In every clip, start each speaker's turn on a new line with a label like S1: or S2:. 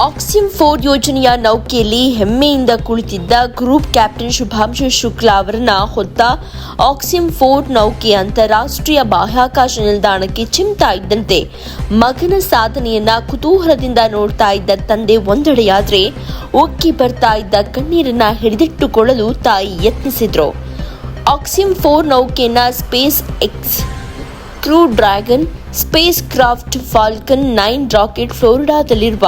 S1: Axiom four ಯೋಜನೆಯ ನೌಕೆಯಲ್ಲಿ ಹೆಮ್ಮೆಯಿಂದ ಕುಳಿತಿದ್ದ ಗ್ರೂಪ್ ಕ್ಯಾಪ್ಟನ್ ಶುಭಾಂಶು ಶುಕ್ಲಾ ಅವರನ್ನ ಹೊತ್ತ ಆಕ್ಸಿಮ್ ಫೋರ್ ನೌಕೆ ಅಂತಾರಾಷ್ಟ್ರೀಯ ಬಾಹ್ಯಾಕಾಶ ನಿಲ್ದಾಣಕ್ಕೆ ಚಿಮ್ತಾ ಇದ್ದಂತೆ ಮಗನ ಸಾಧನೆಯನ್ನ ಕುತೂಹಲದಿಂದ ನೋಡ್ತಾ ಇದ್ದ ತಂದೆ ಒಂದೆಡೆಯಾದ್ರೆ ಉಕ್ಕಿ ಬರ್ತಾ ಇದ್ದ ಕಣ್ಣೀರನ್ನ ಹಿಡಿದಿಟ್ಟುಕೊಳ್ಳಲು ತಾಯಿ ಯತ್ನಿಸಿದ್ರು. Axiom four ನೌಕೆಯನ್ನ SpaceX crew Dragon spacecraft Falcon nine rocket ಫ್ಲೋರಿಡಾದಲ್ಲಿರುವ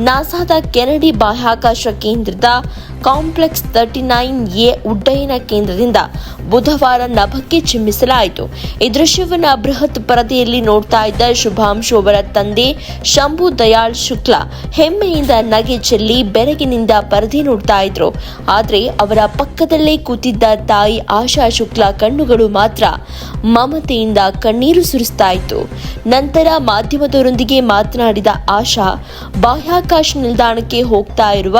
S1: ನಾಸಾದ ಕೆನಡಿ ಬಾಹ್ಯಾಕಾಶ ಕೇಂದ್ರದ ಕಾಂಪ್ಲೆಕ್ಸ್ ತರ್ಟಿ ನೈನ್ ಎ ಉಡ್ಡಯನ ಕೇಂದ್ರದಿಂದ ಬುಧವಾರ ನಭಕ್ಕೆ ಚಿಮ್ಮಿಸಲಾಯಿತು. ಈ ದೃಶ್ಯವನ್ನು ಬೃಹತ್ ಪರದೆಯಲ್ಲಿ ನೋಡ್ತಾ ಇದ್ದ ಶುಭಾಂಶು ಅವರ ತಂದೆ ಶಂಭು ದಯಾಳ್ ಶುಕ್ಲಾ ಹೆಮ್ಮೆಯಿಂದ ನಗೆ ಚೆಲ್ಲಿ ಬೆರಗಿನಿಂದ ಪರದೆ ನೋಡ್ತಾ ಇದ್ರು. ಆದರೆ ಅವರ ಪಕ್ಕದಲ್ಲೇ ಕೂತಿದ್ದ ತಾಯಿ ಆಶಾ ಶುಕ್ಲಾ ಕಣ್ಣುಗಳು ಮಾತ್ರ ಮಮತೆಯಿಂದ ಕಣ್ಣೀರು ಸುರಿಸ್ತಾ ಇತ್ತು. ನಂತರ ಮಾಧ್ಯಮದವರೊಂದಿಗೆ ಮಾತನಾಡಿದ ಆಶಾ, ಬಾಹ್ಯಾಕಾಶ ನಿಲ್ದಾಣಕ್ಕೆ ಹೋಗ್ತಾ ಇರುವ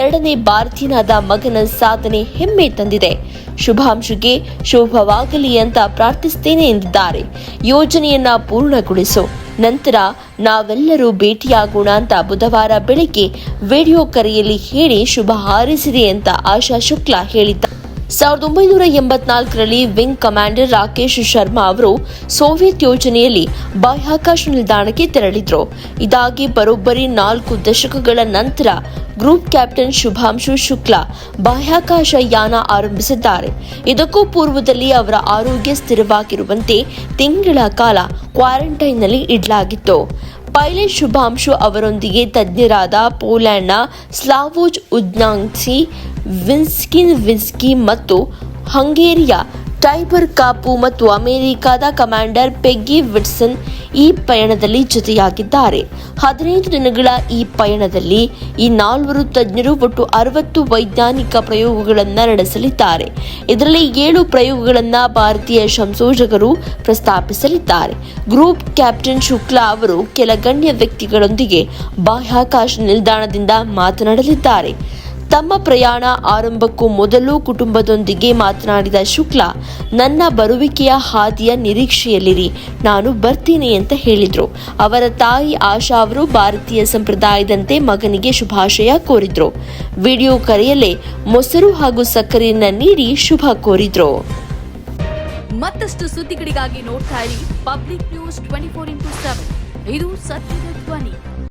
S1: ಎರಡನೇ ಭಾರತೀಯನಾದ ಮಗನ ಸಾಧನೆ ಹೆಮ್ಮೆ ತಂದಿದೆ. ಶುಭಾಂಶುಗೆ ಶುಭವಾಗಲಿ ಅಂತ ಪ್ರಾರ್ಥಿಸ್ತೇನೆ ಎಂದಿದ್ದಾರೆ. ಯೋಜನೆಯನ್ನ ಪೂರ್ಣಗೊಳಿಸು. ನಂತರ ನಾವೆಲ್ಲರೂ ಭೇಟಿಯಾಗೋಣ ಅಂತ ಬುಧವಾರ ಬೆಳಿಗ್ಗೆ ವಿಡಿಯೋ ಕರೆಯಲ್ಲಿ ಹೇಳಿ ಶುಭ ಹಾರೈಸಿದೆ ಅಂತ ಆಶಾ ಶುಕ್ಲಾ ಹೇಳಿದ್ದಾರೆ ಸಾವಿರದ ಒಂಬೈನೂರ ಎಂಬತ್ನಾಲ್ಕರಲ್ಲಿ ವಿಂಗ್ ಕಮಾಂಡರ್ ರಾಕೇಶ್ ಶರ್ಮಾ ಅವರು ಸೋವಿಯತ್ ಯೋಜನೆಯಲ್ಲಿ ಬಾಹ್ಯಾಕಾಶ ನಿಲ್ದಾಣಕ್ಕೆ ತೆರಳಿದ್ರು. ಇದಾಗಿ ಬರೋಬ್ಬರಿ ನಾಲ್ಕು ದಶಕಗಳ ನಂತರ ಗ್ರೂಪ್ ಕ್ಯಾಪ್ಟನ್ ಶುಭಾಂಶು ಶುಕ್ಲಾ ಬಾಹ್ಯಾಕಾಶ ಯಾನ ಆರಂಭಿಸಿದ್ದಾರೆ. ಇದಕ್ಕೂ ಪೂರ್ವದಲ್ಲಿ ಅವರ ಆರೋಗ್ಯ ಸ್ಥಿರವಾಗಿರುವಂತೆ ತಿಂಗಳ ಕಾಲ ಕ್ವಾರಂಟೈನ್ನಲ್ಲಿ ಇಡಲಾಗಿತ್ತು. ಪೈಲಟ್ ಶುಭಾಂಶು ಅವರೊಂದಿಗೆ ತಜ್ಞರಾದ ಪೋಲ್ಯಾಂಡ್ನ ಸ್ಲಾವೋಜ್ ಉದ್ನಾಂಗ್ಸಿ, ವಿನ್ಸ್ಕಿನ್ ವಿನ್ಸ್ಕಿ ಮತ್ತು ಹಂಗೇರಿಯ ಟೈಬರ್ ಕಾಪು ಮತ್ತು ಅಮೆರಿಕದ ಕಮಾಂಡರ್ ಪೆಗ್ಗಿ ವಿಟ್ಸನ್ ಈ ಪಯಣದಲ್ಲಿ ಜೊತೆಯಾಗಿದ್ದಾರೆ. ಹದಿನೈದು ದಿನಗಳ ಈ ಪಯಣದಲ್ಲಿ ಈ ನಾಲ್ವರು ತಜ್ಞರು ಒಟ್ಟು ಅರವತ್ತು ವೈಜ್ಞಾನಿಕ ಪ್ರಯೋಗಗಳನ್ನು ನಡೆಸಲಿದ್ದಾರೆ. ಇದರಲ್ಲಿ ಏಳು ಪ್ರಯೋಗಗಳನ್ನು ಭಾರತೀಯ ಸಂಶೋಧಕರು ಪ್ರಸ್ತಾಪಿಸಲಿದ್ದಾರೆ. ಗ್ರೂಪ್ ಕ್ಯಾಪ್ಟನ್ ಶುಕ್ಲಾ ಅವರು ಕೆಲ ಗಣ್ಯ ವ್ಯಕ್ತಿಗಳೊಂದಿಗೆ ಬಾಹ್ಯಾಕಾಶ ನಿಲ್ದಾಣದಿಂದ ಮಾತನಾಡಲಿದ್ದಾರೆ. ತಮ್ಮ ಪ್ರಯಾಣ ಆರಂಭಕ್ಕೂ ಮೊದಲು ಕುಟುಂಬದೊಂದಿಗೆ ಮಾತನಾಡಿದ ಶುಕ್ಲಾ, ನನ್ನ ಬರುವಿಕೆಯ ಹಾದಿಯ ನಿರೀಕ್ಷೆಯಲ್ಲಿರಿ, ನಾನು ಬರ್ತೀನಿ ಅಂತ ಹೇಳಿದ್ರು. ಅವರ ತಾಯಿ ಆಶಾ ಅವರು ಭಾರತೀಯ ಸಂಪ್ರದಾಯದಂತೆ ಮಗನಿಗೆ ಶುಭಾಶಯ ಕೋರಿದ್ರು. ವಿಡಿಯೋ ಕರೆಯಲ್ಲೇ ಮೊಸರು ಹಾಗೂ ಸಕ್ಕರೆಯನ್ನ ನೀಡಿ ಶುಭ ಕೋರಿದ್ರು.
S2: ಮತ್ತಷ್ಟು ಸುದ್ದಿಗಳಿಗಾಗಿ ನೋಡ್ತಾ ಇರಿ public news twenty four into seven. ಇದು ಸತ್ಯದ ಧ್ವನಿ.